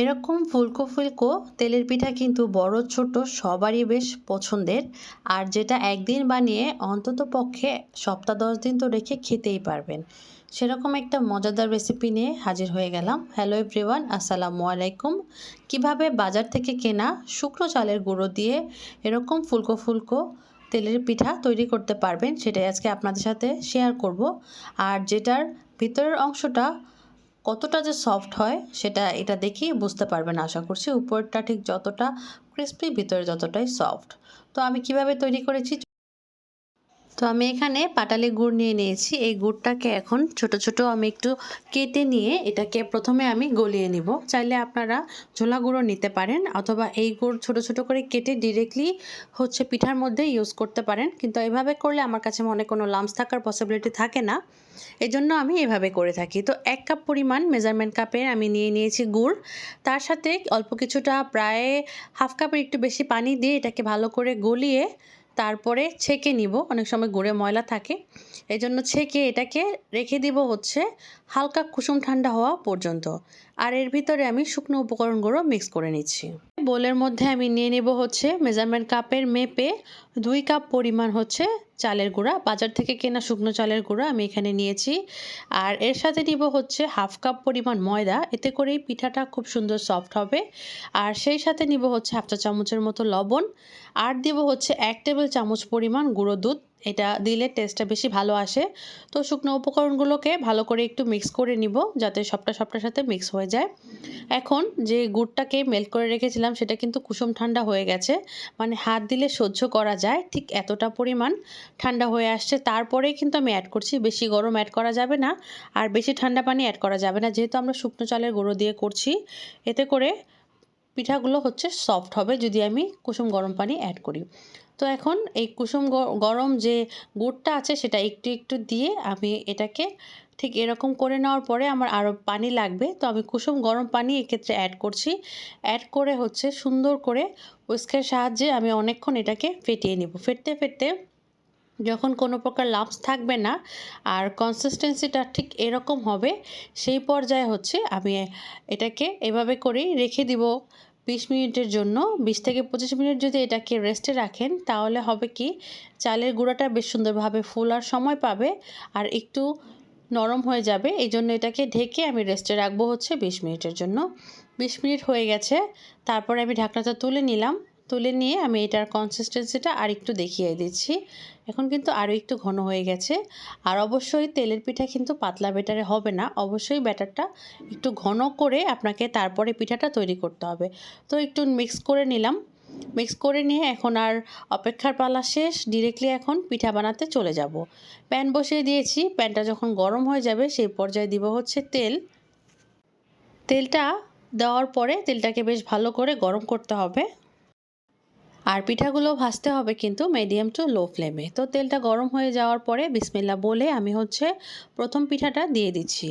এরকম ফুলকো ফুলকো তেলের পিঠা কিন্তু বড়, ছোট, সবারই বেশ পছন্দের। আর যেটা একদিন বানিয়ে অন্তত পক্ষে সপ্তাহ দশ দিন তো রেখে খেতেই পারবেন। সেরকম একটা মজাদার রেসিপি নিয়ে হাজির হয়ে গেলাম। হ্যালো এভরিওয়ান আসসালামু আলাইকুম। কীভাবে বাজার থেকে কেনা শুকনো চালের গুঁড়ো দিয়ে এরকম ফুলকো ফুলকো তেলের পিঠা তৈরি করতে পারবেন, সেটাই আজকে আপনাদের সাথে শেয়ার করব। আর যেটার ভিতরের অংশটা কতটা যে সফট হয়, সেটা এটা দেখেই বুঝতে পারবেন আশা করছি। উপরটা ঠিক যতটা ক্রিস্পি ভিতরে যতটাই সফট তো আমি কীভাবে তৈরি করেছি? তো আমি এখানে পাটালি গুড় নিয়ে নিয়েছি। এই গুড়টাকে এখন ছোট ছোট আমি একটু কেটে নিয়ে এটাকে প্রথমে আমি গলিয়ে নিব। চাইলে আপনারা ঝোলা গুঁড়ো নিতে পারেন অথবা এই গুড় ছোট ছোট করে কেটে ডিরেক্টলি হচ্ছে পিঠার মধ্যে ইউজ করতে পারেন। কিন্তু এভাবে করলে আমার কাছে মনে কোনো লামস থাকার পসিবিলিটি থাকে না। এই জন্য আমি এভাবে করে থাকি। তো এক কাপ পরিমাণ মেজারমেন্ট কাপের আমি নিয়ে নিয়েছি গুড়। তার সাথে অল্প কিছুটা প্রায় হাফ কাপের একটু বেশি পানি দিয়ে এটাকে ভালো করে গলিয়ে তারপরে ছেঁকে নিব। অনেক সময় গুঁড়ে ময়লা থাকে। এই জন্য ছেঁকে এটাকে রেখে দিব হচ্ছে হালকা কুসুম ঠান্ডা হওয়া পর্যন্ত। আর এর ভিতরে আমি শুকনো উপকরণগুলো মিক্স করে নিচ্ছি। বোলের মধ্যে আমি নিয়ে নেব হচ্ছে মেজারমেন্ট কাপের মেপে দুই কাপ পরিমাণ হচ্ছে চালের গুঁড়া। বাজার থেকে কেনা শুকনো চালের গুঁড়া আমি এখানে নিয়েছি। আর এর সাথে নিব হচ্ছে হাফ কাপ পরিমাণ ময়দা। এতে করেই পিঠাটা খুব সুন্দর সফট হবে। আর সেই সাথে নিব হচ্ছে হাফ চা চামচের মতো লবণ। আর দিব হচ্ছে এক টেবিল চামচ পরিমাণ গুঁড়ো দুধ। এটা দিলে টেস্টটা বেশি ভালো আসে। তো শুকনো উপকরণগুলোকে ভালো করে একটু মিক্স করে নিব যাতে সবটা সবটার সাথে মিক্স হয়ে যায়। এখন যে গুড়টাকে মেল্ট করে রেখেছিলাম সেটা কিন্তু কুসুম ঠান্ডা হয়ে গেছে। মানে হাত দিলে সহ্য করা যায় ঠিক এতটা পরিমাণ। ঠান্ডা হয়ে আসছে, তারপরেই কিন্তু আমি অ্যাড করছি। বেশি গরম অ্যাড করা যাবে না, আর বেশি ঠান্ডা পানি অ্যাড করা যাবে না। যেহেতু আমরা শুকনো চালের গুঁড়ো দিয়ে করছি, এতে করে পিঠাগুলো হচ্ছে সফট হবে যদি আমি কুসুম গরম পানি অ্যাড করি। তো এখন এই কুসুম গরম যে গুড়টা আছে, সেটা একটু একটু দিয়ে আমি এটাকে ঠিক এরকম করে নেওয়ার পরে আমার আরও পানি লাগবে। তো আমি কুসুম গরম পানি এক্ষেত্রে অ্যাড করছি। অ্যাড করে হচ্ছে সুন্দর করে উস্কের সাহায্যে আমি অনেকক্ষণ এটাকে ফেটিয়ে নেব। ফেটতে ফেটতে যখন কোনো প্রকার লাম্পস থাকবে না, আর কনসিস্টেন্সিটা ঠিক এরকম হবে, সেই পর্যায়ে হচ্ছে আমি এটাকে এভাবে করেই রেখে দিব। বিশ মিনিটের জন্য, বিশ থেকে পঁচিশ মিনিট যদি এটাকে রেস্টে রাখেন, তাহলে হবে কি, চালের গুঁড়াটা বেশ সুন্দরভাবে ফোলার সময় পাবে, আর একটু নরম হয়ে যাবে, এই জন্য এটাকে ঢেকে আমি রেস্টে রাখব হচ্ছে বিশ মিনিটের জন্য। বিশ মিনিট হয়ে গেছে, তারপরে আমি ঢাকনাটা তুলে নিলাম। তুলে নিয়ে আমি এটার কনসিস্টেন্সিটা আর একটু দেখিয়ে দিচ্ছি। এখন কিন্তু আরও একটু ঘন হয়ে গেছে। আর অবশ্যই তেলের পিঠা কিন্তু পাতলা বেটারে হবে না। অবশ্যই ব্যাটারটা একটু ঘন করে আপনাকে তারপরে পিঠাটা তৈরি করতে হবে। তো একটু মিক্স করে নিলাম। মিক্স করে নিয়ে এখন আর অপেক্ষার পালা শেষ। ডিরেক্টলি এখন পিঠা বানাতে চলে যাব। প্যান বসিয়ে দিয়েছি। প্যানটা যখন গরম হয়ে যাবে সেই পর্যায়ে দিব হচ্ছে তেল। তেলটা দেওয়ার পরে তেলটাকে বেশ ভালো করে গরম করতে হবে। আর পিঠাগুলো ভাজতে হবে কিন্তু মিডিয়াম টু লো ফ্লেমে তো তেলটা গরম হয়ে যাওয়ার পরে বিসমিল্লা বলে আমি হচ্ছে প্রথম পিঠাটা দিয়ে দিচ্ছি।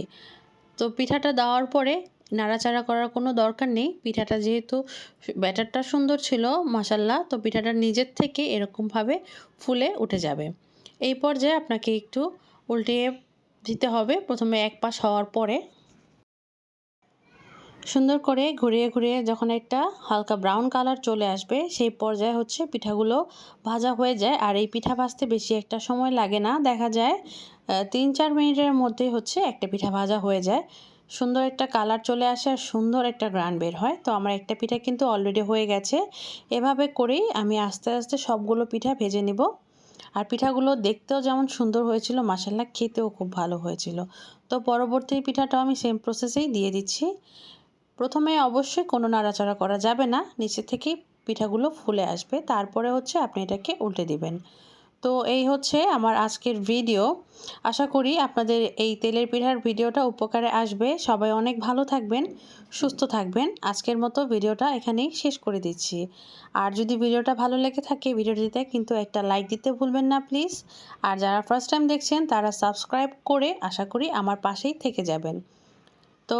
তো পিঠাটা দেওয়ার পরে নাড়াচাড়া করার কোনো দরকার নেই। পিঠাটা যেহেতু ব্যাটারটা সুন্দর ছিল মশাল্লা তো পিঠাটা নিজের থেকে এরকমভাবে ফুলে উঠে যাবে। এই পর্যায়ে আপনাকে একটু উল্টিয়ে দিতে হবে। প্রথমে এক পাশ হওয়ার পরে সুন্দর করে ঘুরিয়ে ঘুরিয়ে যখন একটা হালকা ব্রাউন কালার চলে আসবে, সেই পর্যায়ে হচ্ছে পিঠাগুলো ভাজা হয়ে যায়। আর এই পিঠা ভাজতে বেশি একটা সময় লাগে না। দেখা যায় তিন চার মিনিটের মধ্যেই হচ্ছে একটা পিঠা ভাজা হয়ে যায়। সুন্দর একটা কালার চলে আসে আর সুন্দর একটা গ্রান বের হয়। তো আমার একটা পিঠা কিন্তু অলরেডি হয়ে গেছে। এভাবে করেই আমি আস্তে আস্তে সবগুলো পিঠা ভেজে নিব। আর পিঠাগুলো দেখতেও যেমন সুন্দর হয়েছিল মাসাল্লা খেতেও খুব ভালো হয়েছিল। তো পরবর্তী পিঠাটাও আমি সেম প্রসেসেই দিয়ে দিচ্ছি। প্রথমে অবশ্যই কোনো নাড়াচাড়া করা যাবে না। নিচে থেকেই পিঠাগুলো ফুলে আসবে। তারপরে হচ্ছে আপনি এটাকে উল্টে দিবেন। তো এই হচ্ছে আমার আজকের ভিডিও। আশা করি আপনাদের এই তেলের পিঠার ভিডিওটা উপকারে আসবে। সবাই অনেক ভালো থাকবেন, সুস্থ থাকবেন। আজকের মতো ভিডিওটা এখানেই শেষ করে দিচ্ছি। আর যদি ভিডিওটা ভালো লেগে থাকে, ভিডিওটিতে কিন্তু একটা লাইক দিতে ভুলবেন না প্লিজ। আর যারা ফার্স্ট টাইম দেখছেন, তারা সাবস্ক্রাইব করে আশা করি আমার পাশেই থেকে যাবেন। তো